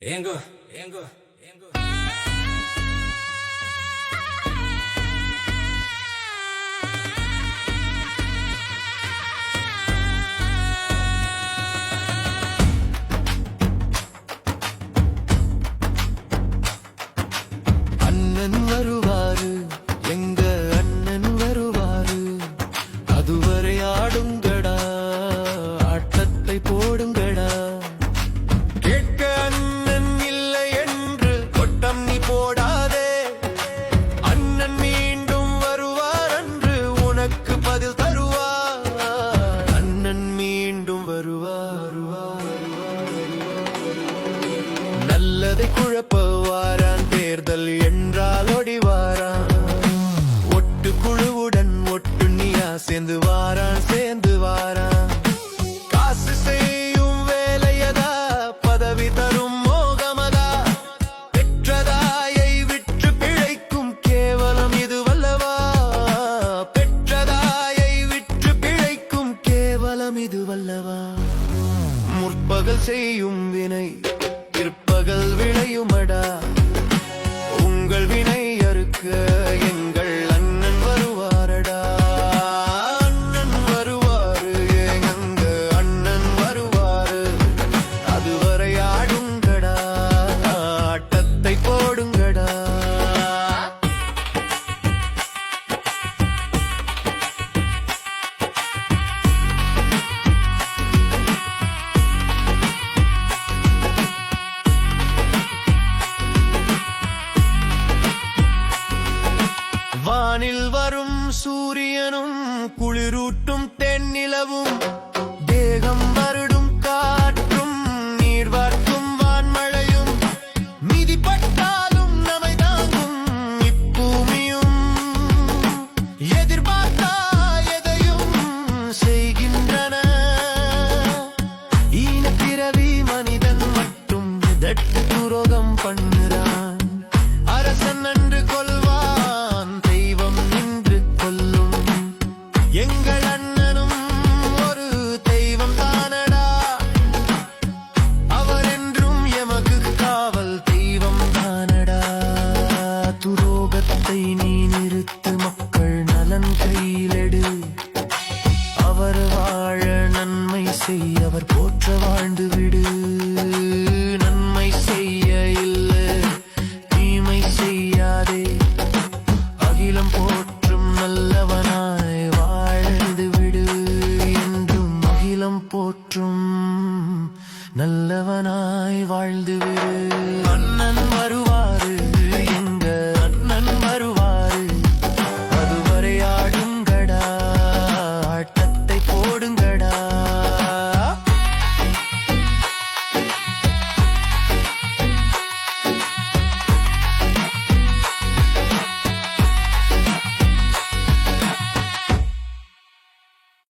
Anger, anger, anger. நல்லதை குழப்ப வாரான் தேர்தல் என்றால் ஒடி ஒட்டு குழுவுடன் ஒட்டுண்ணியா சேர்ந்து வாரான் சேர்ந்து வாரான். காசு செய்யும் வேலையதா? பதவி தரும் மோகமதா? பெற்றதாயை விற்று பிழைக்கும் கேவலம் இது வல்லவா பெற்றதாயை விற்று பிழைக்கும் கேவலம் இது வல்லவா முற்பகல் செய்யும் வினை பிற்பகல் விளையுமடா. வானில் வரும் சூரியனும் குளிரூட்டும் தென்னிலவும். தேகம் வருடும் காற்றும் நீர் வார்க்கும் வான்மழையும். மிதிப்பட்டாலும் நமை தாங்கும் இப்பூமியும். எதிர்பார்த்தா எதையும் செய்கின்றன. ஈன பிறவி மனிதன் மட்டும் இதற்கு துரோகத்தை நீ நிறுத்து மக்கள் நலன் கையிலெடு. அவர் வாழ நன்மை செய் அவர் போற்ற வாழ்ந்து விடு. நன்மை செய்ய இல்லை தீமை செய்யாதே. அகிலம் போற்றும் நல்லவனாய் வாழ்ந்து விடு. என்றும் அகிலம் போற்றும் நல்லவனாய் வாழ்ந்து விடு.